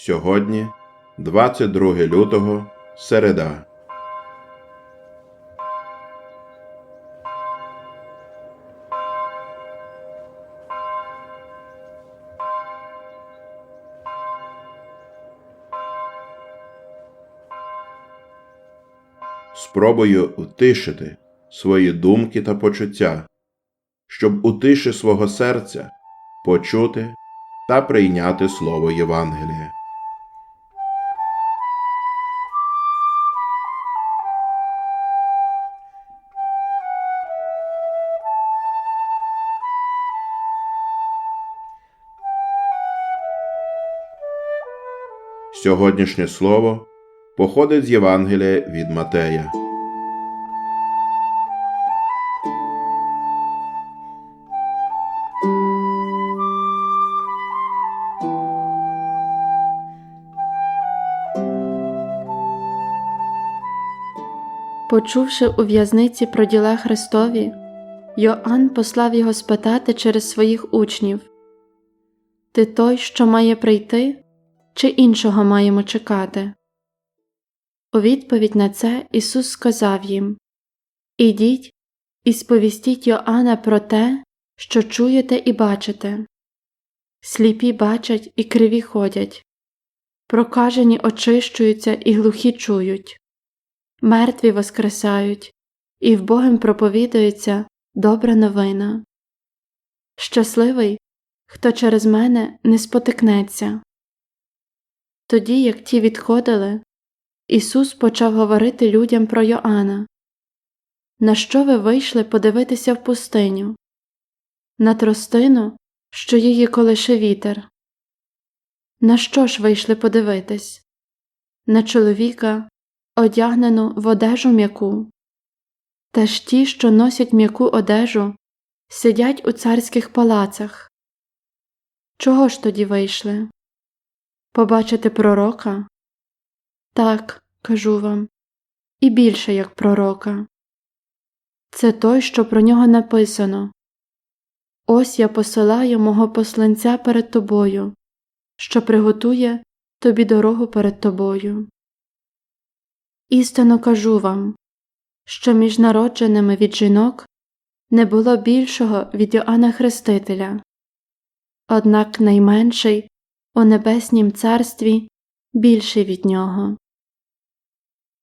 Сьогодні, 22 лютого, середа. Спробую утишити свої думки та почуття, щоб у тиші свого серця почути та прийняти слово Євангелія. Сьогоднішнє слово походить з Євангелія від Матея. Почувши у в'язниці про діла Христові, Йоанн послав його спитати через своїх учнів Ти той, що має прийти, чи іншого маємо чекати? У відповідь на це Ісус сказав їм Ідіть і сповістіть Йоанна про те, що чуєте і бачите. Сліпі бачать і криві ходять, прокажені очищуються і глухі чують мертві воскресають, і в Богом проповідується добра новина. Щасливий, хто через мене не спотикнеться. Тоді, як ті відходили, Ісус почав говорити людям про Йоанна. На що ви вийшли подивитися в пустиню? На тростину, що її колише вітер? На що ж вийшли подивитись? На чоловіка, одягнену в одежу м'яку. Та ж ті, що носять м'яку одежу, сидять у царських палацах. Чого ж тоді вийшли? Побачити пророка? Так, кажу вам, і більше як пророка. Це той, що про нього написано Ось я посилаю мого посланця перед тобою, що приготує тобі дорогу перед тобою. Істинно кажу вам, що між народженими від жінок не було більшого від Йоанна Хрестителя, однак найменший у Небеснім Царстві більший від нього.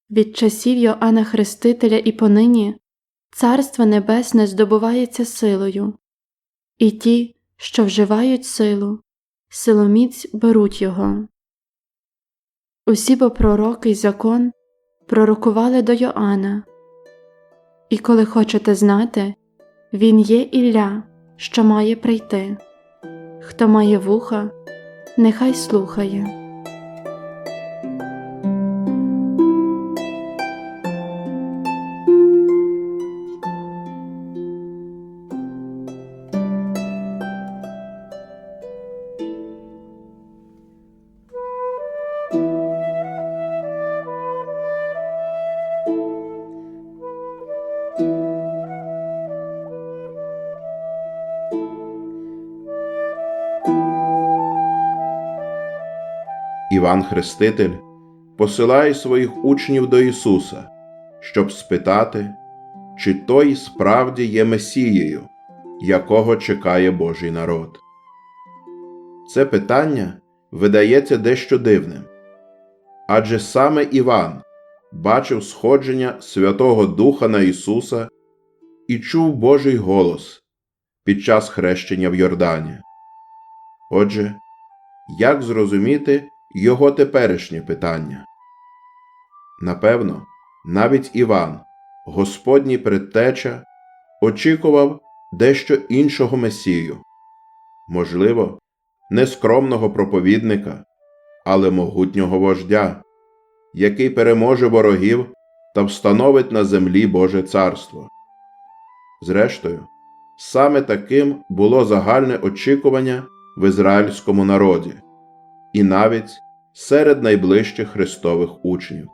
Від часів Йоанна Хрестителя і понині Царство Небесне здобувається силою, і ті, що вживають силу, силоміць беруть його. Усі бо пророки й закон пророкували до Йоанна. І коли хочете знати, він є Ілля, що має прийти. Хто має вуха, нехай слухає. Іван Хреститель посилає своїх учнів до Ісуса, щоб спитати, чи той справді є Месією, якого чекає Божий народ. Це питання видається дещо дивним. Адже саме Іван бачив сходження Святого Духа на Ісуса і чув Божий голос під час хрещення в Йордані. Отже, як зрозуміти його теперішнє питання? Напевно, навіть Іван, Господній предтеча, очікував дещо іншого Месію, можливо, не скромного проповідника, але могутнього вождя, який переможе ворогів та встановить на землі Боже царство. Зрештою, саме таким було загальне очікування в ізраїльському народі, і навіть серед найближчих Христових учнів.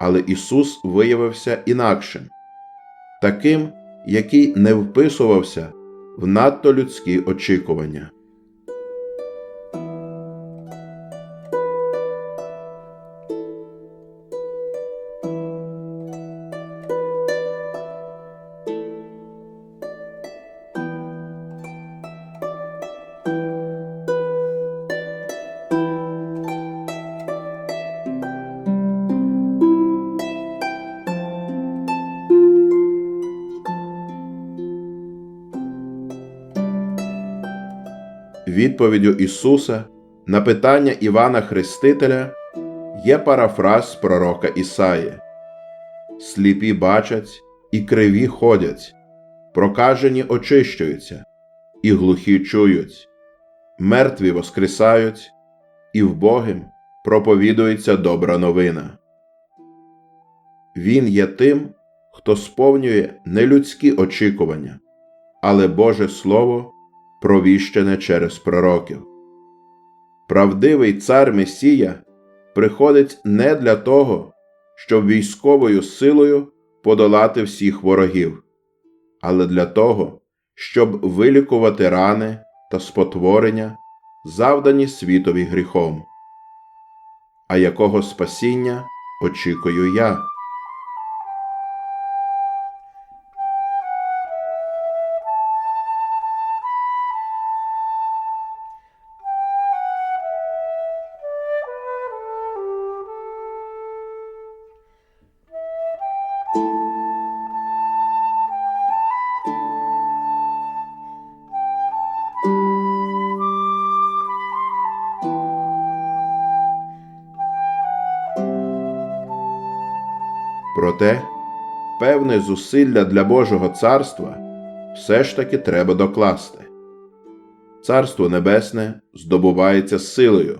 Але Ісус виявився інакшим, таким, який не вписувався в надто людські очікування. Відповіддю Ісуса на питання Івана Хрестителя є парафраз пророка Ісаї. Сліпі бачать і криві ходять, прокажені очищуються, і глухі чують, мертві воскресають, і вбогим проповідується добра новина. Він є тим, хто сповнює не людські очікування, але Боже Слово, провіщене через пророків. Правдивий цар Месія приходить не для того, щоб військовою силою подолати всіх ворогів, але для того, щоб вилікувати рани та спотворення, завдані світові гріхом. А якого спасіння очікую я? Проте певне зусилля для Божого царства все ж таки треба докласти. Царство Небесне здобувається силою,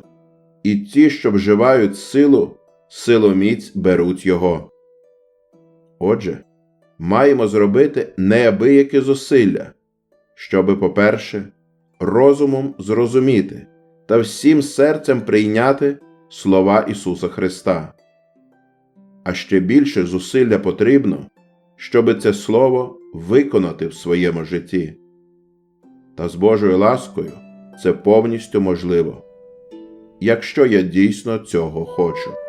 і ті, що вживають силу, силоміць беруть його. Отже, маємо зробити неабияке зусилля, щоби, по-перше, розумом зрозуміти та всім серцем прийняти слова Ісуса Христа а ще більше зусилля потрібно, щоби це слово виконати в своєму житті. Та з Божою ласкою це повністю можливо, якщо я дійсно цього хочу.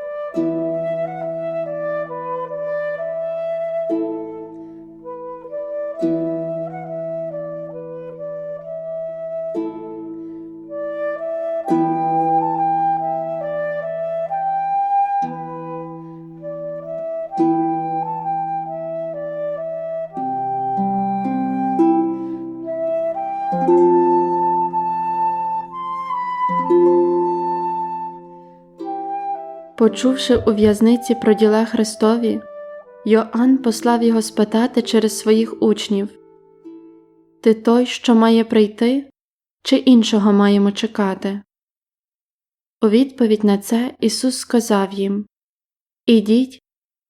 Почувши у в'язниці про діла Христові, Йоанн послав його спитати через своїх учнів Ти той, що має прийти, чи іншого маємо чекати? У відповідь на це Ісус сказав їм Ідіть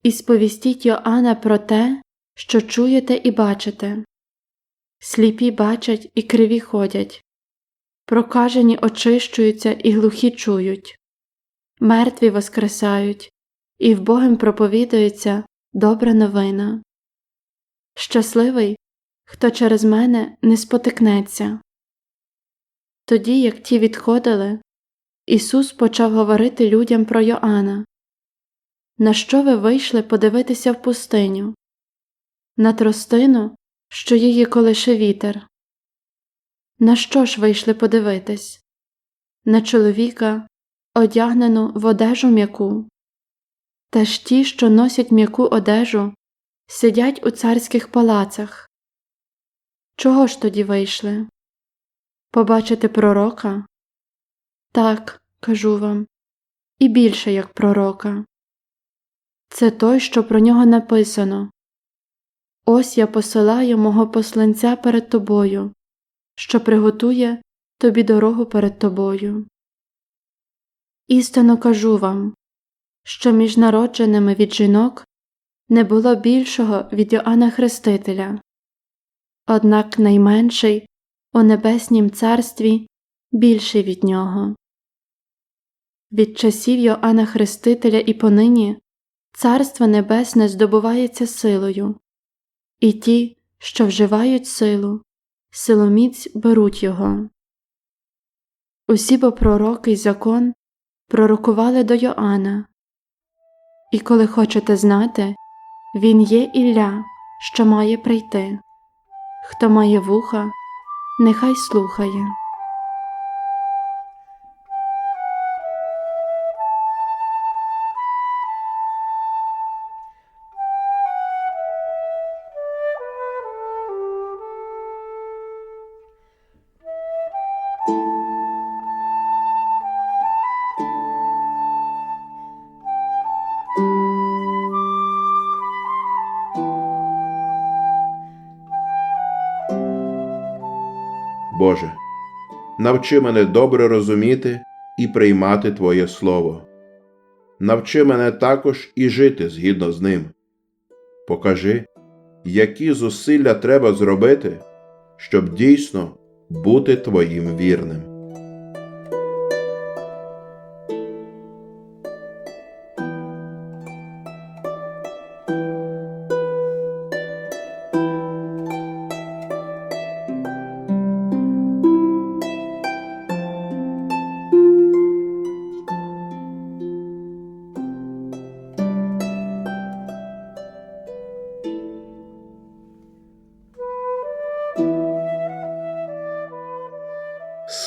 і сповістіть Йоанна про те, що чуєте і бачите. Сліпі бачать і криві ходять, прокажені очищуються і глухі чують мертві воскресають, і в Богом проповідується добра новина. Щасливий, хто через мене не спотикнеться. Тоді, як ті відходили, Ісус почав говорити людям про Йоанна На що ви вийшли подивитися в пустиню? На тростину, що її колише вітер. На що ж вийшли подивитись? На чоловіка, одягнену в одежу м'яку. Та ж ті, що носять м'яку одежу, сидять у царських палацах. Чого ж тоді вийшли? Побачити пророка? Так, кажу вам, і більше як пророка. Це той, що про нього написано Ось я посилаю мого посланця перед тобою, що приготує тобі дорогу перед тобою. Істинно кажу вам, що між народженими від жінок не було більшого від Йоанна Хрестителя, однак найменший у Небеснім Царстві більший від нього. Від часів Йоанна Хрестителя і понині Царство Небесне здобувається силою, і ті, що вживають силу, силоміць беруть його. Усі бо пророки й закон пророкували до Йоанна. І коли хочете знати, він є Ілля, що має прийти. Хто має вуха, нехай слухає. Навчи мене добре розуміти і приймати Твоє Слово. Навчи мене також і жити згідно з ним. Покажи, які зусилля треба зробити, щоб дійсно бути Твоїм вірним.